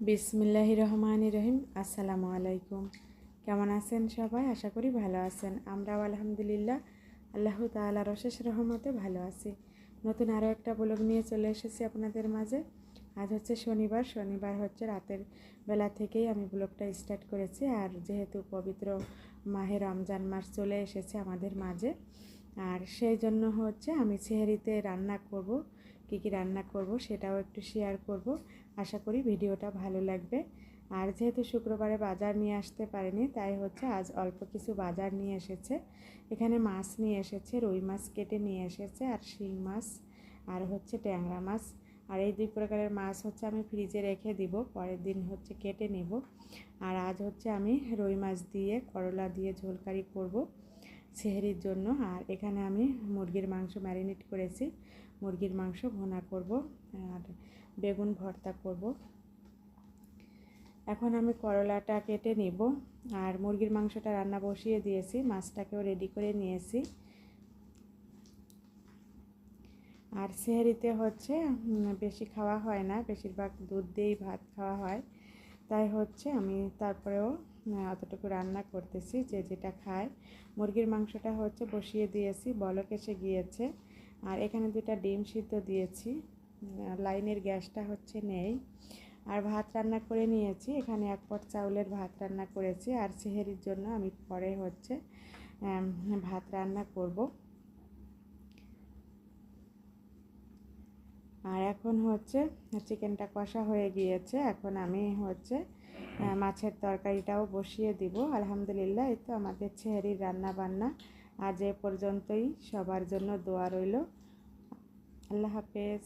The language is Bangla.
বিসমিল্লাহি রহমান রহিম। আসসালামু আলাইকুম। কেমন আছেন সবাই? আশা করি ভালো আছেন। আমরাও আলহামদুলিল্লাহ, আল্লাহ তালার অশেষ রহমতে ভালো আছি। নতুন আরও একটা ব্লগ নিয়ে চলে এসেছি আপনাদের মাঝে। আজ হচ্ছে শনিবার। শনিবার হচ্ছে রাতের বেলা থেকেই আমি ব্লগটা স্টার্ট করেছি। আর যেহেতু পবিত্র মাহে রমজান মাস চলে এসেছে আমাদের মাঝে, আর সেই জন্য হচ্ছে আমি সেহেরিতে রান্না করব। কী কী রান্না করব সেটাও একটু শেয়ার করব। আশা করি ভিডিওটা ভালো লাগবে। আর যেহেতু শুক্রবারে বাজার নিয়ে আসতে পারেনি, তাই হচ্ছে আজ অল্প কিছু বাজার নিয়ে এসেছে। এখানে মাছ নিয়ে এসেছে, রুই মাছ কেটে নিয়ে এসেছে, আর শিং মাছ, আর হচ্ছে ট্যাংরা মাছ। আর এই দুই প্রকারের মাছ হচ্ছে আমি ফ্রিজে রেখে দিব, পরের দিন হচ্ছে কেটে নেব। আর আজ হচ্ছে আমি রুই মাছ দিয়ে, করলা দিয়ে ঝোলকারি করব। সেহেরির জন্য। আর এখানে আমি মুরগির মাংস ম্যারিনেট করেছি। মুরগির মাংস ভোনা করব, আর বেগুন ভর্তা করব। এখন আমি করলাটা কেটে নিব। আর মুরগির মাংসটা রান্না বসিয়ে দিয়েছি, মাছটাকেও রেডি করে নিয়েছি। আর সেহেরিতে হচ্ছে বেশি খাওয়া হয় না, বেশিরভাগ দুধ দিয়েই ভাত খাওয়া হয়। তাই হচ্ছে আমি তারপরেও অতটুকু রান্না করতেছি, যে যেটা খায়। মুরগির মাংসটা হচ্ছে বসিয়ে দিয়েছি, বলক এসে গিয়েছে। আর এখানে দুটা ডিম সিদ্ধ দিয়েছি। লাইনের গ্যাসটা হচ্ছে নেই। আর ভাত রান্না করে নিয়েছি। এখানে এক পট চাউলের ভাত রান্না করেছি। আর সেহেরির জন্য আমি পরে হচ্ছে ভাত রান্না করব। আর এখন হচ্ছে চিকেনটা কষা হয়ে গিয়েছে। এখন আমি হচ্ছে মাছের তরকারিটাও বসিয়ে দিব। আলহামদুলিল্লাহ, এই তো আমাদের ছেহরির রান্না বান্না আজ এ পর্যন্তই। সবার জন্য দোয়া রইল। আল্লাহ হাফেজ।